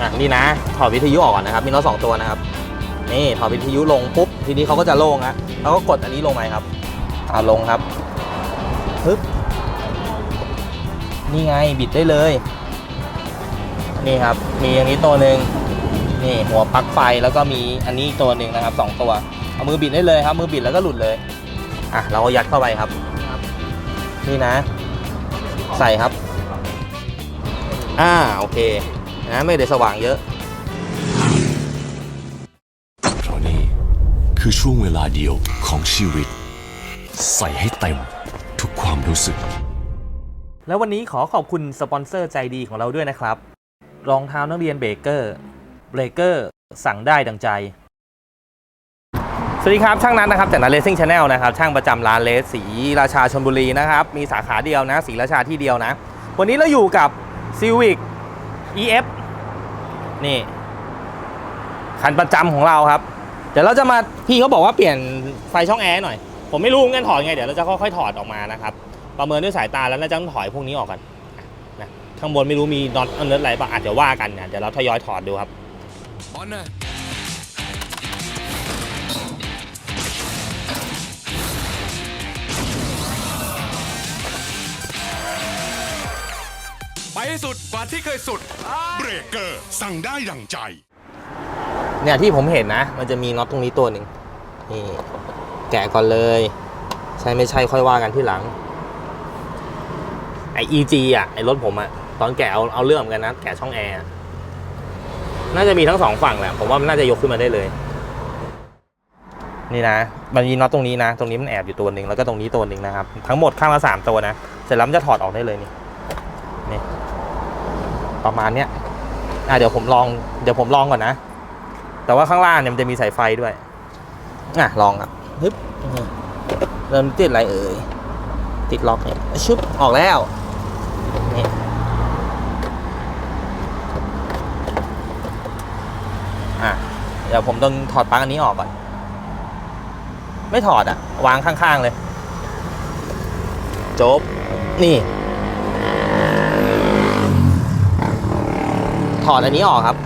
อะนี่นะ ถอดวิทยุออกก่อนนะครับ มีน็อตสองตัวนะครับ นี่ถอดวิทยุลงปุ๊บ ทีนี้เขาก็จะโล่งฮะแล้วก็กดอันนี้ลงไปครับเอาลงครับปึ๊บนี่ไงบิดได้เลย นี่ครับ มีอย่างนี้ตัวหนึ่งนี่หัวปลั๊กไฟแล้วก็มีอันนี้ตัวหนึ่งนะครับสองตัวเอามือบิดได้เลยครับ มือบิดแล้วก็หลุดเลยอะเราก็ยัดเข้าไปครับนี่นะ ใส่ครับ อ่าโอเค นะไม่ได้สว่างเยอะ เพราะนี่คือช่วงเวลาเดียวของชีวิต ใส่ให้เต็มทุกความรู้สึก แล้ววันนี้ขอขอบคุณสปอนเซอร์ใจดีของเราด้วยนะครับ รองเท้านักเรียนเบเกอร์เบเกอร์สั่งได้ดังใจ สวัสดีครับ ช่างนัทนะครับจากนัทเลสซิ่งชาแนลนะครับ ช่างประจำร้านเลสสีราชาชนบุรีนะครับ มีสาขาเดียวนะสีราชาที่เดียวนะ วันนี้เราอยู่กับ Civic EF นี่ คันประจำของเราครับ เดี๋ยวเราจะมาพี่เขาบอกว่าเปลี่ยนไฟช่องแอร์หน่อย ผมไม่รู้งั้นถอดไง เดี๋ยวเราจะค่อยๆถอดออกมานะครับ ประเมินด้วยสายตาแล้วน่าจะต้องถอยพวกนี้ออกกันนะข้างบนไม่รู้มีน็อตเนิร์ดอะไรป่ะอาจจะว่ากันนะเดี๋ยวเราทยอยถอดดูครับ ให้สุดกว่าที่เคยสุด เบรกเกอร์สั่งได้ดั่งใจ เนี่ยที่ผมเห็นนะ มันจะมีน็อตตรงนี้ตัวหนึ่งนี่แกะก่อนเลย ใช่ไม่ใช่ค่อยว่ากันที่หลัง ไอ EG อะ ไอรถผมอะ ตอนแกะเอาเอาเรื่องเหมือนกันนะ แกะช่องแอร์อะน่าจะมีทั้งสองฝั่งแหละ ผมว่ามันน่าจะยกขึ้นมาได้เลย นี่นะมันมีน็อตตรงนี้นะ ตรงนี้มันแอบอยู่ตัวหนึ่งแล้วก็ตรงนี้ตัวหนึ่งนะครับ ทั้งหมดข้างละสามตัวนะ เสร็จแล้วมันจะถอดออกได้เลยนี่นี่ ประมาณเนี้ยอะเดี๋ยวผมลองเดี๋ยวผมลองก่อนนะ แต่ว่าข้างล่างเนี่ยมันจะมีสายไฟด้วย อะลองครับฮึบนี่เริ่มติดอะไรเอ่ยติดล็อกเนี่ยชุบออกแล้วนี่อะเดี๋ยวผมต้องถอดปลั๊กอันนี้ออกก่อน ไม่ถอดอะ วางข้างๆเลย จบ นี่ ถอดอันนี้ออกครับ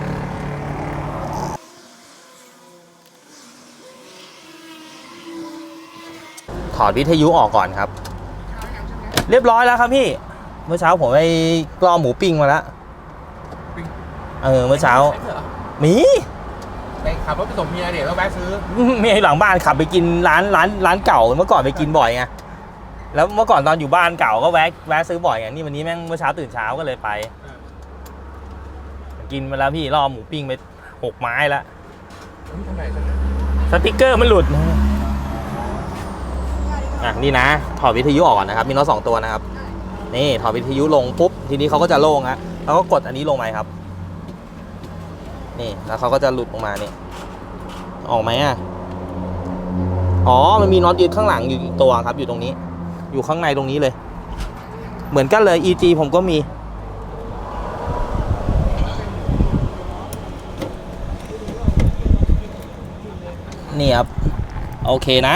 ถอดวิทยุออกก่อนครับ เรียบร้อยแล้วครับพี่ เมื่อเช้าผมไปกลอหมูปิ้งมาแล้วเออเมื่อเช้ามีไปขับรถไปส่งเมียเดี๋ยวแล้วแวะซื้อมีหลังบ้านขับไปกินร้านร้านร้านเก่าเมื่อก่อนไปกินบ่อยไงแล้วเมื่อก่อนตอนอยู่บ้านเก่าก็แวะแวะซื้อบ่อยไงนี่วันนี้แม่งเมื่อเช้าตื่นเช้าก็เลยไป กินมาแล้วพี่รอหมูปิ้งไปหกไม้แล้วทำไมสติกเกอร์มันหลุดอะนี่นะ ถอดวิทยุออกก่อนนะครับ มีน็อตสองตัวนะครับ นี่ถอดวิทยุลงปุ๊บ ทีนี้เขาก็จะโล่งฮะแล้วก็กดอันนี้ลงไปครับ นี่แล้วเขาก็จะหลุดออกมานี่ออกไหมอะอ๋อ มันมีน็อตยึดข้างหลังอยู่อีกตัวครับ อยู่ตรงนี้ อยู่ข้างในตรงนี้เลย เหมือนกันเลย EG ผมก็มี นี่ครับโอเคนะ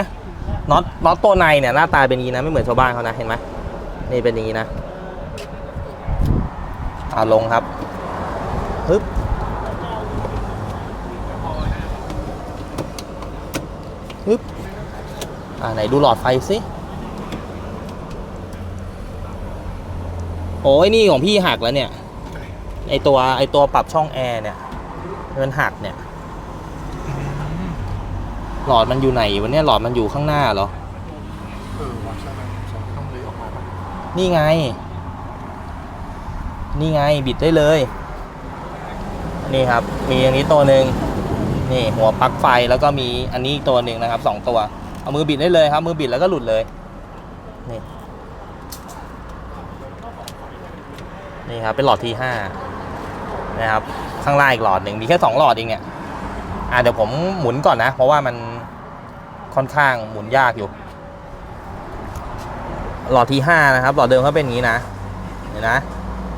น็อตน็อตตัวในเนี่ยหน้าตาเป็นอย่างนี้นะไม่เหมือนชาวบ้านเขานะเห็นไหมนี่เป็นอย่างนี้นะเอาลงครับฮึบฮึบอ่าไหนดูหลอดไฟสิโอ้ยนี่ของพี่หักแล้วเนี่ยไอตัวไอตัวปรับช่องแอร์เนี่ยมันหักเนี่ย หลอดมันอยู่ไหนวันนี้หลอดมันอยู่ข้างหน้าเหรอ เออว่าใช่ไหมใช่ต้องเลยออกมาปะนี่ไง นี่ไงบิดได้เลย นี่ครับ มีอย่างนี้ตัวหนึ่งนี่หัวปลั๊กไฟแล้วก็มีอันนี้อีกตัวหนึ่งนะครับสองตัว เอามือบิดได้เลยครับ มือบิดแล้วก็หลุดเลยนี่นี่ครับเป็นหลอดทีห้านะครับข้างล่างอีกหลอดหนึ่งมีแค่สองหลอดเองเนี่ย อ่าเดี๋ยวผมหมุนก่อนนะ เพราะว่ามันค่อนข้างหมุนยากอยู่หลอดที่ 5 นะครับ หลอดเดิมเขาเป็นอย่างนี้นะเห็นนะ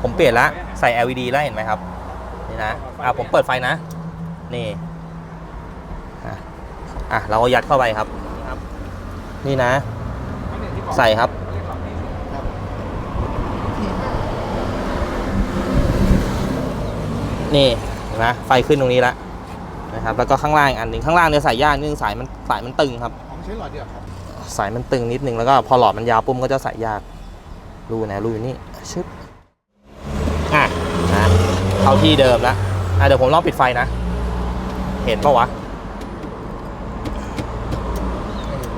ผมเปลี่ยนละใส่ LED แล้วเห็นไหมครับ นี่นะ อะผมเปิดไฟนะ นี่ อะเรายัดเข้าไปครับ นี่นะ ใส่ครับ นี่เห็นไหมนะไฟขึ้นตรงนี้แล้ว นะครับแล้วก็ข้างล่างอีกอันหนึ่งข้างล่างเนี่ยสายยากนิดนึงสายมันสายมันตึงครับอ๋อไม่ใช่หลอดเดียวครับสายมันตึงนิดนึงแล้วก็พอหลอดมันยาวปุ๊บก็จะใส่ยากรูนะรูอยู่นี่ชึบอะนะเข้าที่เดิมแล้วอะเดี๋ยวผมลองปิดไฟนะ เห็นปะวะ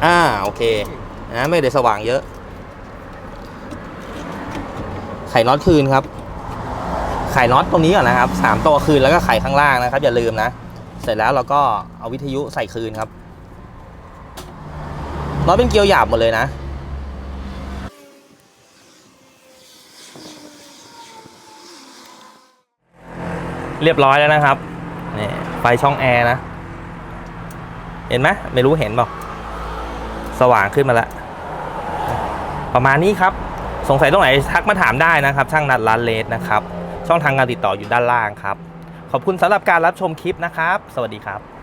อ่าโอเคนะไม่ได้สว่างเยอะ ไขน็อตคืนครับ ไขน็อตตรงนี้ก่อนนะครับสามตัวคืนแล้วก็ไขข้างล่างนะครับ อย่าลืมนะ เสร็จแล้วเราก็เอาวิทยุใส่คืนครับน็อตเป็นเกลียวหยาบหมดเลยนะ เรียบร้อยแล้วนะครับนี่ไฟช่องแอร์นะ เห็นไหมไม่รู้เห็นเปล่าสว่างขึ้นมาแล้ว ประมาณนี้ครับ สงสัยตรงไหนทักมาถามได้นะครับ ช่างนัดร้านเลสนะครับ ช่องทางการติดต่ออยู่ด้านล่างครับ ขอบคุณสำหรับการรับชมคลิปนะครับ สวัสดีครับ